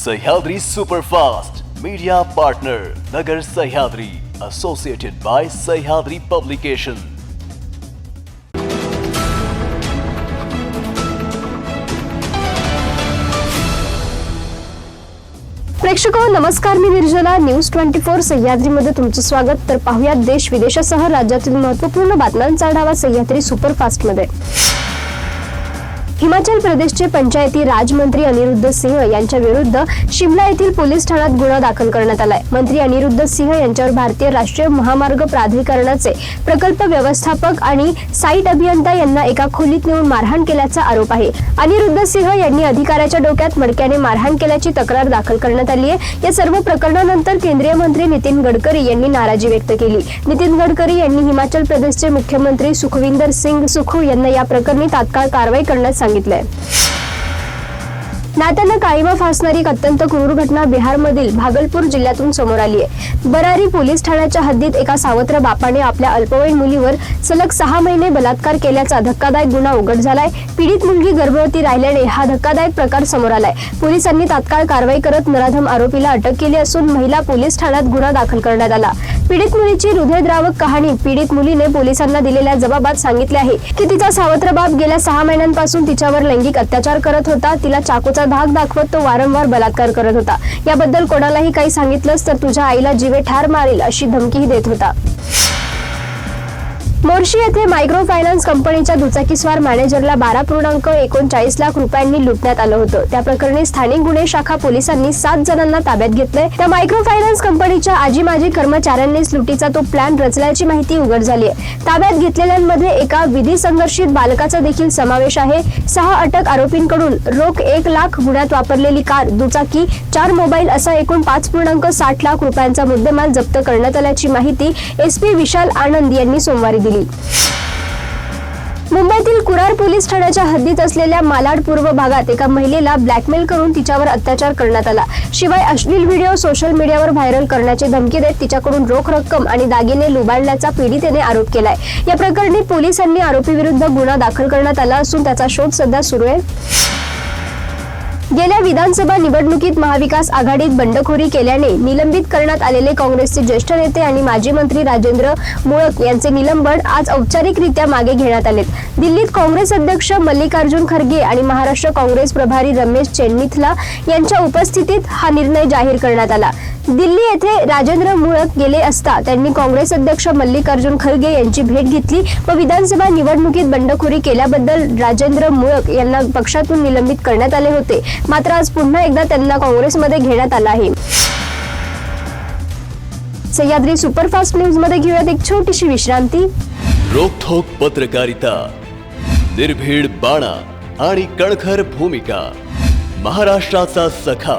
Sahyadri superfast media partner Nagar Sahyadri associated by Sahyadri publication प्रेक्षको नमस्कार मी Nirjala. News twenty four सह्याद्रीमध्ये तुमचं स्वागत. तर पाहुयात देश विदेशासह राज्यातील महत्त्वपूर्ण बातम्यांचा आढावा सह्याद्री सुपरफास्टमध्ये. हिमाचल प्रदेशचे पंचायती राजमंत्री अनिरुद्ध सिंह यांच्या विरुद्ध शिमला येथील पोलीस ठाण्यात गुन्हा दाखल करण्यात आलाय. मंत्री अनिरुद्ध सिंह यांच्यावर भारतीय राष्ट्रीय महामार्ग प्राधिकरणाचे प्रकल्प व्यवस्थापक आणि साईट अभियंता यांना एका खोलीत नेऊन मारहाण केल्याचा आरोप आहे. अनिरुद्ध सिंह यांनी अधिकाऱ्याच्या डोक्यात मडक्याने मारहाण केल्याची तक्रार दाखल करण्यात आली आहे या सर्व प्रकरणानंतर केंद्रीय मंत्री नितीन गडकरी यांनी नाराजी व्यक्त केली. नितीन गडकरी यांनी हिमाचल प्रदेशचे मुख्यमंत्री सुखविंदर सिंग सुखू यांना या प्रकरणी तात्काळ कारवाई करण्यास सांगितलंय नात्यानं काळीमा फासणारी एक अत्यंत क्रूर घटना बिहारमधील भागलपूर जिल्ह्यातून समोर आली आहे. बरारी पोलीस ठाण्याच्या हद्दीत एका सावत्र बापाने आपल्या अल्पवयीन मुलीवर सलग सहा महिने बलात्कार केल्याचा धक्कादायक गुन्हा उघड झालाय. पीडित मुलगी गर्भवती राहिल्याने हा धक्कादायक प्रकार समोर आलाय. पोलिसांनी तात्काळ कारवाई करत नराधम आरोपीला अटक केली असून महिला पोलीस ठाण्यात गुन्हा दाखल करण्यात आला. पीडित मुलीची हृदयद्रावक कहाणी पीडित मुलीने पोलिसांना दिलेल्या जबाबात सांगितले आहे की तिचा सावत्र बाप गेल्या सहा महिन्यांपासून तिच्यावर लैंगिक अत्याचार करत होता. तिला चाकूचा धाक दाखवत तो वारंवार बलात्कार करत होता. याबद्दल कोणालाही काही सांगितलंस तर तुझ्या आईला जीवे ठार मारेल अशी धमकीही देत होता. मोर्शी येथे मायक्रो फायनान्स कंपनीच्या दुचाकीस्वार मॅनेजरला बारा पूर्णांक एकोणचाळीस लाख रुपयांनी लुटण्यात आलं होतं. त्या प्रकरणी स्थानिक गुन्हे शाखा पोलिसांनी सात जणांना ताब्यात घेतलंय. त्या मायक्रो फायनान्स कंपनीच्या आजी माजी कर्मचाऱ्यांनीच लुटीचा तो प्लॅन रचल्याची माहिती उघड झाली आहे. ताब्यात घेतलेल्यांमध्ये एका विधी संघर्षित बालकाचा देखील समावेश आहे. सहा अटक आरोपींकडून रोख एक लाख गुन्ह्यात वापरलेली कार दुचाकी चार मोबाईल असा एकूण पाच पूर्णांक साठ लाख रुपयांचा मुद्देमाल जप्त करण्यात आल्याची माहिती एसपी विशाल आनंद यांनी सोमवारी दिली. मुंबईतील कुरार पोलीस ठाण्याच्या हद्दीत असलेल्या मालाड पूर्व भागात एका महिलेला ब्लॅकमेल करून तिच्यावर अत्याचार करण्यात आला. शिवाय अश्लील व्हिडिओ सोशल मीडियावर व्हायरल करण्याची धमकी देत तिच्याकडून रोख रक्कम आणि दागिने लुबाडल्याचा पीडितेने आरोप केलाय. या प्रकरणी पोलिसांनी आरोपीविरुद्ध गुन्हा दाखल करण्यात आला असून त्याचा शोध सध्या सुरू आहे. गेल्या विधानसभा निवडणुकीत महाविकास आघाडीत बंडखोरी केल्याने निलंबित करण्यात आलेले काँग्रेसचे ज्येष्ठ नेते आणि माजी मंत्री राजेंद्र मुळक यांचे निलंबन आज औपचारिकरित्या मागे घेण्यात आले दिल्लीत काँग्रेस अध्यक्ष मल्लिकार्जुन खरगे आणि महाराष्ट्र काँग्रेस प्रभारी रमेश चेन्निथला यांच्या उपस्थितीत हा निर्णय जाहीर करण्यात आला. दिल्ली येथे राजेंद्र मुळक गेले असता त्यांनी काँग्रेस अध्यक्ष मल्लिकार्जुन खरगे यांची भेट घेतली व विधानसभा निवडणुकीत बंडखोरी केल्याबद्दल राजेंद्र मुळक यांना पक्षातून निलंबित करण्यात आले होते. मात्र आज पुन्हा एकदा त्यांना काँग्रेसमध्ये घेण्यात आला आहे. सह्याद्री सुपरफास्ट न्यूजमध्ये घेऊयात एक छोटीशी विश्रांती. रोखोक पत्रकारिता निर्भीड बाणा आणि कणखर भूमिका महाराष्ट्राचा सखा.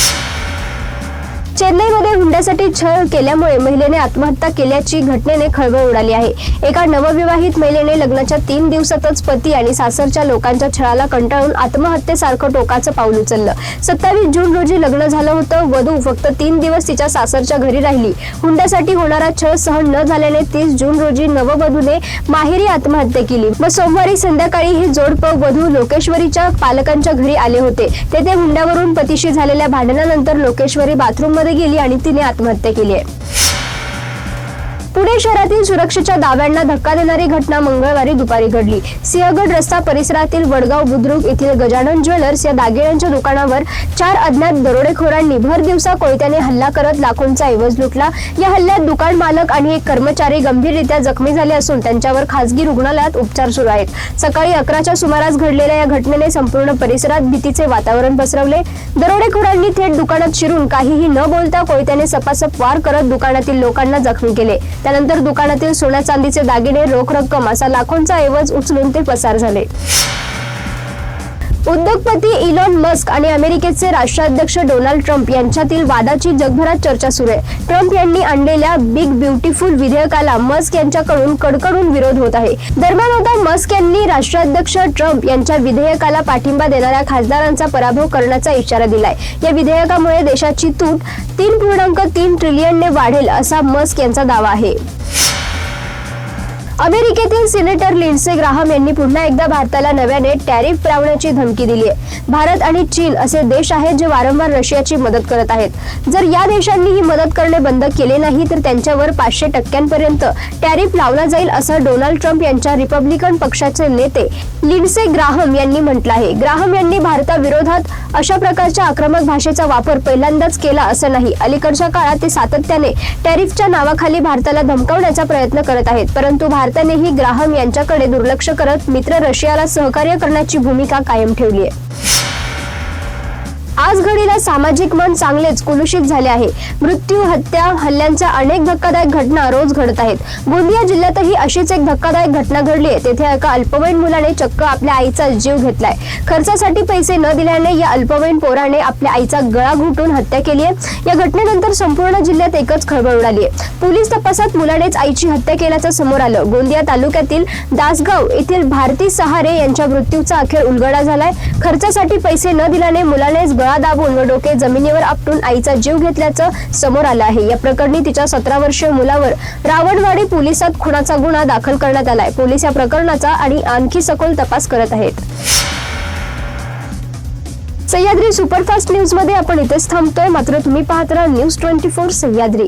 चेन्नईमध्ये हुंड्यासाठी छळ केल्यामुळे महिलेने आत्महत्या केल्याची घटनेने खळबळ उडाली आहे. एका नवविवाहित महिलेने लग्नाच्या तीन दिवसातच पती आणि सासरच्या लोकांच्या छळाला कंटाळून आत्महत्येसारखं टोकाचं पाऊल उचललं. सत्तावीस जून रोजी लग्न झालं होतं. वधू फक्त तीन दिवस तिच्या सासरच्या घरी राहिली. हुंड्यासाठी होणारा छळ सहन न झाल्याने तीस जून रोजी नववधूने माहेरी आत्महत्या केली. व सोमवारी संध्याकाळी हे जोडपं वधू लोकेश्वरीच्या पालकांच्या घरी आले होते. तेथे हुंड्यावरून पतीशी झालेल्या भांडणानंतर लोकेश्वरी बाथरूममध्ये गेली आणि तिने आत्महत्या केली आहे. पुणे शहरातील सुरक्षेच्या दाव्यांना धक्का देणारी घटना मंगळवारी दुपारी घडली. सिंहगड रस्ता परिसरातील वडगाव बुद्रुक येथील गजानन ज्वेलर्स या दागिन्यांच्या दुकानावर चार अज्ञात दरोडेखोरांनी भर दिवसा कोयत्याने हल्ला करत लाखोंचा ऐवज लुटला. या हल्ल्यात दुकान मालक आणि एक कर्मचारी गंभीररित्या जखमी झाले असून त्यांच्यावर खासगी रुग्णालयात उपचार सुरू आहेत. सकाळी अकराच्या सुमारास घडलेल्या या घटनेने संपूर्ण परिसरात भीतीचे वातावरण पसरवले. दरोडेखोरांनी थेट दुकानात शिरून काहीही न बोलता कोयत्याने सपासप वार करत दुकानातील लोकांना जखमी केले. त्यानंतर दुकानातील सोन्या चांदीचे दागिने रोख रक्कम असा लाखोंचा ऐवज उचलून ते पसार झाले. उद्योगपती इलॉन मस्क आणि अमेरिकेचे राष्ट्राध्यक्ष डोनाल्ड ट्रम्प यांच्यातील वादाची जगभरात चर्चा सुरू आहे. ट्रम्प यांनी आणलेल्या बिग ब्युटिफुल विधेयकाला मस्क यांच्याकडून कडकडून विरोध होत आहे. दरम्यान आता मस्क यांनी राष्ट्राध्यक्ष ट्रम्प यांच्या विधेयकाला पाठिंबा देणाऱ्या खासदारांचा पराभव करण्याचा इशारा दिलाय. या विधेयकामुळे देशाची तूट तीन पूर्णांक तीन ट्रिलियनने वाढेल असा मस्क यांचा दावा आहे. अमेरिकेतील सिनेटर लिन्से ग्राहम यांनी पुन्हा एकदा भारताला नव्याने टॅरिफ लावण्याची धमकी दिली आहे. भारत आणि चीन असे देश आहेत जे वारंवार रशियाची मदत करत आहेत. जर या देशांनी ही मदत करणे बंद केले नाही तर त्यांच्यावर पाचशे टक्क्यांपर्यंत टॅरिफ लावला जाईल असं डोनाल्ड ट्रम्प यांच्या रिपब्लिकन पक्षाचे नेते लिन्से ग्राहम यांनी म्हटलं आहे. ग्राहम यांनी भारताविरोधात अशा प्रकारच्या आक्रमक भाषेचा वापर पहिल्यांदाच केला असं नाही. अलीकडच्या काळात ते सातत्याने टॅरिफच्या नावाखाली भारताला धमकावण्याचा प्रयत्न करत आहेत परंतु भारतानेही ग्राहम यांच्याकडे दुर्लक्ष करत मित्र रशियाला सहकार्य करण्याची भूमिका कायम ठेवली आहे. आज घडीला सामाजिक मन चांगलेच कुलुषित झाले आहे. मृत्यू हत्या हल्ल्यांच्या अनेक धक्कादायक घटना रोज घडत आहेत. गोंदिया जिल्ह्यातही अशीच एक धक्कादायक घटना घडली आहे. तेथे एका अल्पवयीन मुलाने चक्क आपल्या आईचा जीव घेतलाय. खर्चासाठी पैसे न दिल्याने या अल्पवयीन पोराने आपल्या आईचा गळा घुटून हत्या केली आहे. या घटनेनंतर संपूर्ण जिल्ह्यात एकच खळबळ उडाली आहे. पोलीस तपासात मुलानेच आईची हत्या केल्याचं समोर आलं. गोंदिया तालुक्यातील दासगाव येथील भारती सहारे यांच्या मृत्यूचा अखेर उलगडा झालाय. खर्चासाठी पैसे न दिल्याने मुलानेच गळा दाबून व डोके जमिनीवर आपटून आईचा जीव घेतल्याचं समोर आलं आहे. या प्रकरणी तिच्या सतरा वर्षीय मुलावर रावणवाडी पोलिसात खुनाचा गुन्हा दाखल करण्यात आलाय. पोलीस या प्रकरणाचा आणि आणखी सखोल तपास करत आहेत. सह्याद्री सुपरफास्ट न्यूजमध्ये आपण इथेच थांबतोय. मात्र तुम्ही पाहत राहा न्यूज ट्वेंटी फोर सह्याद्री.